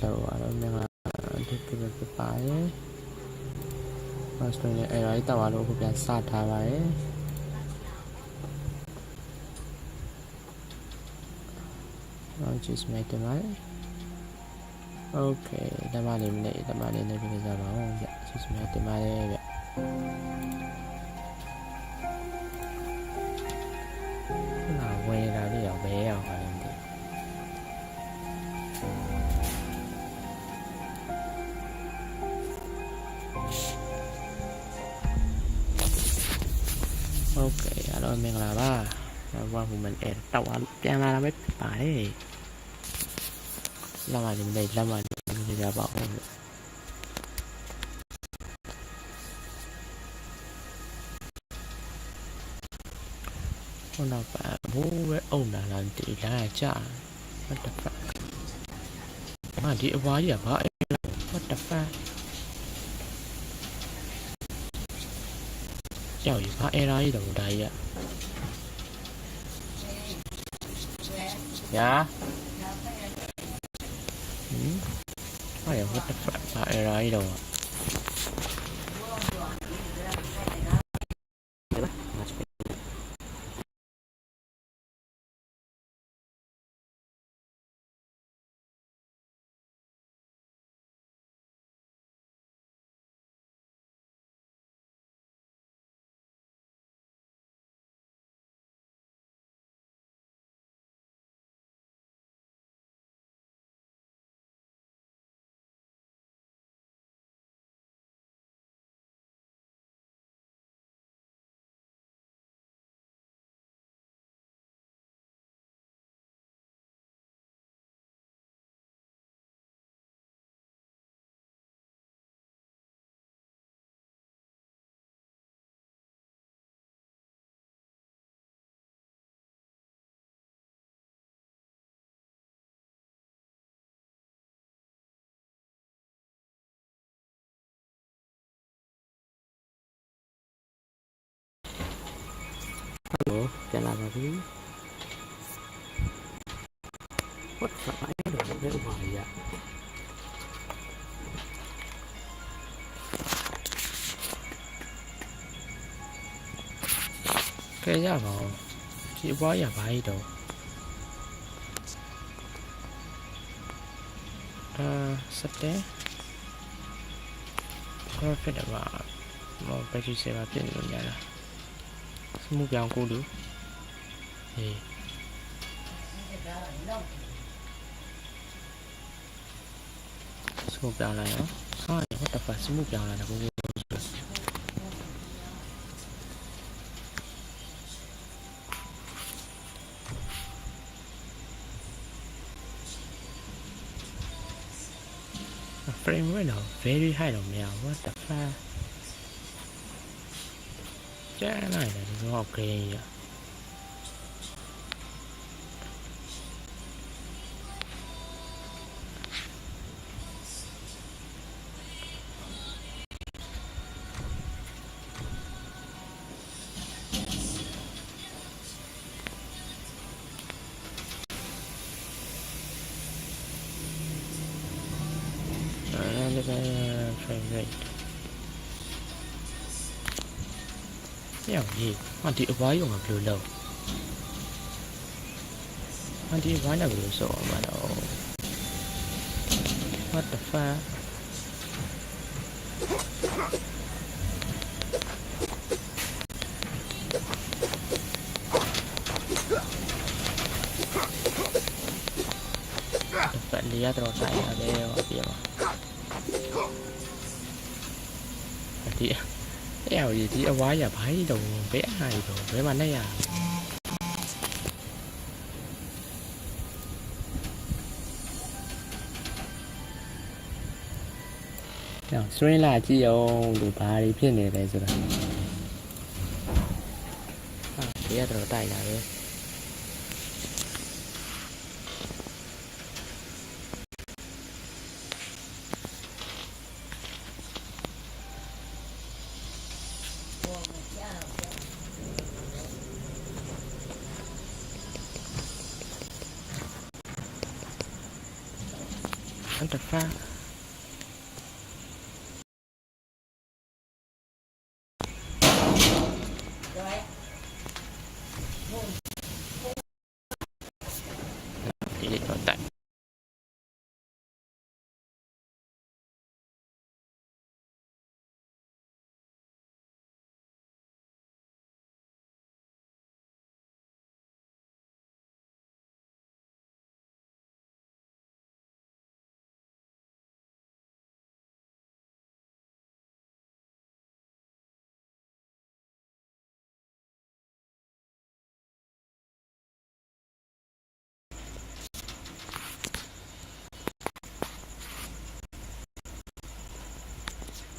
Hello, I don't know. I'm taking it. စပါရဲ့မစတိုရဲ့အဲ့ဒါတောက်ရလို့ခုပြန်စထားပါရဲ့တော့ချစ်မိတ်တယ်ပါโอเคတမလေးမလေးတမလေးနဲ့ပြင်ကြပါဦးဗျချစ်မိတ်တယ်ပါရဲ့ဗျ ဟုတ်ကဲ့အားလုံးမင်္ဂလာပါဝမ်ဟူမန်အဲတောက်သွားပြန်လာတာပဲပါတယ်လက်မနေနေလက်မနေကြပါဦးဟိုနောက်ပါဘိုးပဲအုံလာလာတီလာကြ what the fuck ဟာဒီအပွားကြီးကဘာ 之後而家 AI 奴隸啊！呀？嗯？我有乜得發 AI 度啊？ ပြန်လာပါပြီ what the fuck အဲ့တော့ဘယ်လိုပါလဲရကဲရပါဦးဒီဘွားရပါ E တော့အာစတဲ့ perfect ပါမောဘက်ထရီဆေပါပြင်လို့ညာလားစမှုပြောင်းကိုလူ thì xuống một đào này đó. Thôi hết, tập phải xuống một đào này là vô à, frame mới đầu, very high đầu mèo quá, tập pha. Chắc này là ok vậy. right. Yang ni, mati apa yang aku lalu? Mati apa nak aku so mana? What the fuck? Dapat lihat rosak ada apa? ဒီအဲ့ရဒီဒီအဝါရဘာကြီးတော့ဘယ်အားကြီးတော့ဘယ်မှာနဲ့ရအောင်ဆွင်းလာကြည့်အောင်လူဘာတွေဖြစ်နေလဲဆိုတာအာဒီရတော့တိုက်လာပဲ What What the fuck?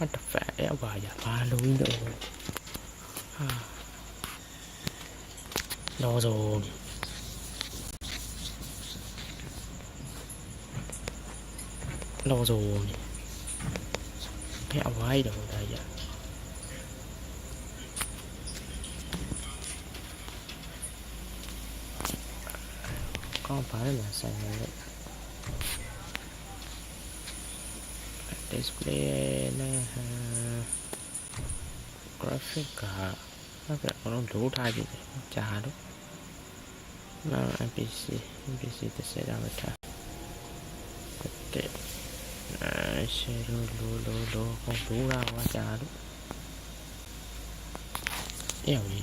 vẽ và giả ba lối nữa. À. đó rồi. Đó rồi. Vẽ vai đồ đây à có phải là sao đấy. display ha graphic card các bạn có làm thủ gì đấy chả đâu nó npc npc thì sẽ ra vậy ta tệ sẽ lô lô lô lô không đủ ra quá chả đúng eo gì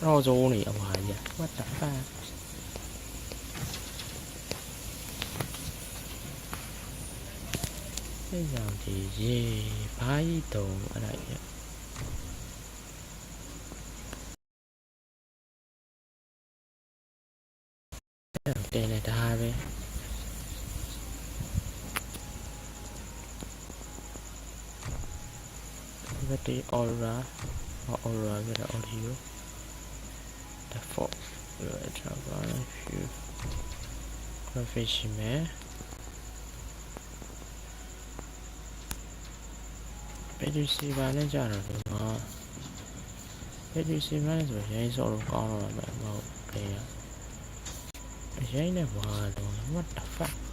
nó dô này ông hà gì mất chẳng ta စိတ်ဆောင်ဒီရေဘာကြီးတုံအဲ့ဒါကြီးတင်နေတာပဲဒီတေ aura aura ကလည်း audio default ရထားပါလား view professional ပက် ဒီစီပါနဲ့ကြတော့ဒီမှာပက်ဒီစီပါနဲ့ဆိုရိုင်းစော်လို့ကောင်းတော့မှာမဟုတ်ခေရအရိုင်းနဲ့ဘာလို့ what the fuck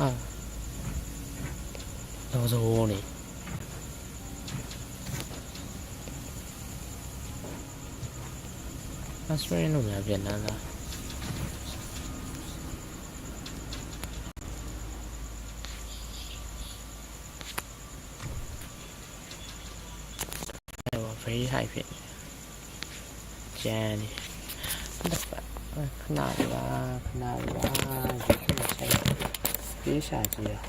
ဟာလောစိုးနေအစရင်းလို့များပြန်လာလားအဲ့တော့ very high ဖြစ်နေကျန်နေခဏလေးပါခဏလေးပါဒီလိုဆက် ပြေးရှာကြည့်ရ 别下机啊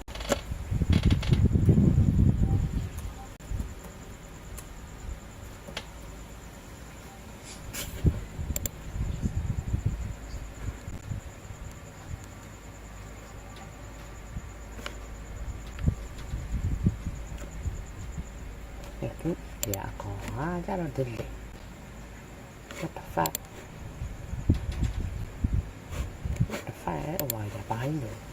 ！لكن يا قوة جالو دلي What the fuck? What the fuck? Why the binder?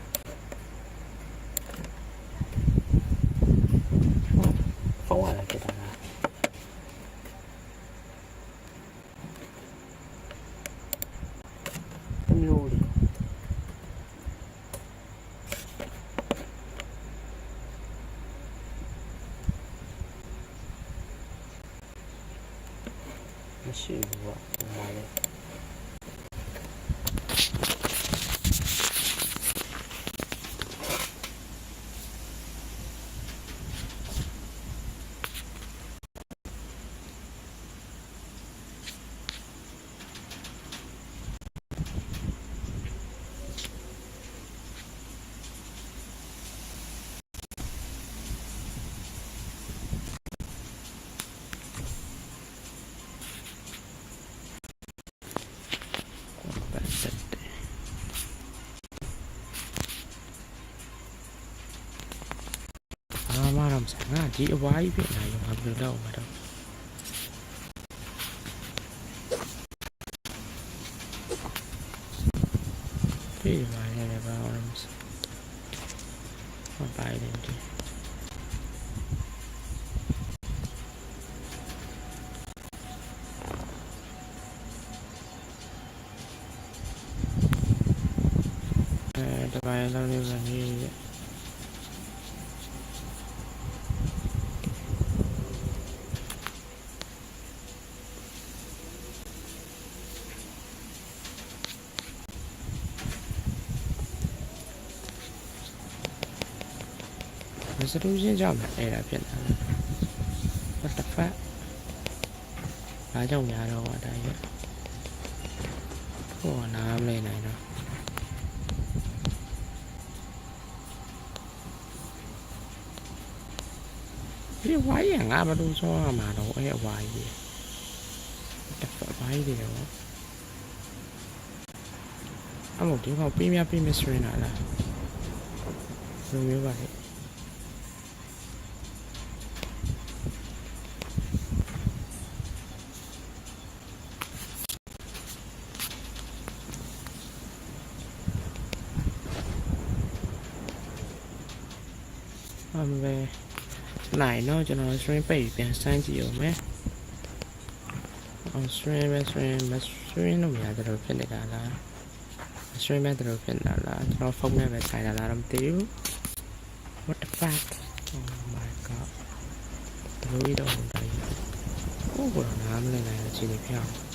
气我了妈的155 GB Việt này dùng không được đâu mà đâu Cái gì này là vào làm Mà bài lên chứ Dabei, dann wir စမပိုင်နေတယ်အဲတပိုင်းလောက်နေပါနေရဲ့မစတူးချင်းကြောင့်လည်းအဲ့ဒါဖြစ်နေတာ What the fuck ဘာကြောင့်များတော့အတိုင်းရဲ့ဟိုကနားမလဲနိုင်တော့ဒီဝိုင်းရငါဘယ်လိုဆောရမှာတော့အဲ့ဝိုင်းကြီးတစ်ဖက်ဝိုင်းတွေရောအမို့ဒီကောင်ပေးမြပေးမစရင်လာလားဘယ်လိုမျိုးပါလဲ အမေနိုင်တော့ကျွန်တော် string ပိတ်ပြီးပြန်စမ်းကြည့်အောင်မယ်အောင် string ပဲ string မ string လို့မရကြတော့ဖြစ်နေတာလား string ပဲတော့ဖြစ်နေတာလားကျွန်တော် format ပဲခြိုင်တာလားတော့မသိဘူး what the fuck oh my god ဘယ်လိုလဲတော့ဟိုတိုင်းကိုကတော့နားမလည်နိုင်တဲ့အခြေအနေဖြစ်အောင်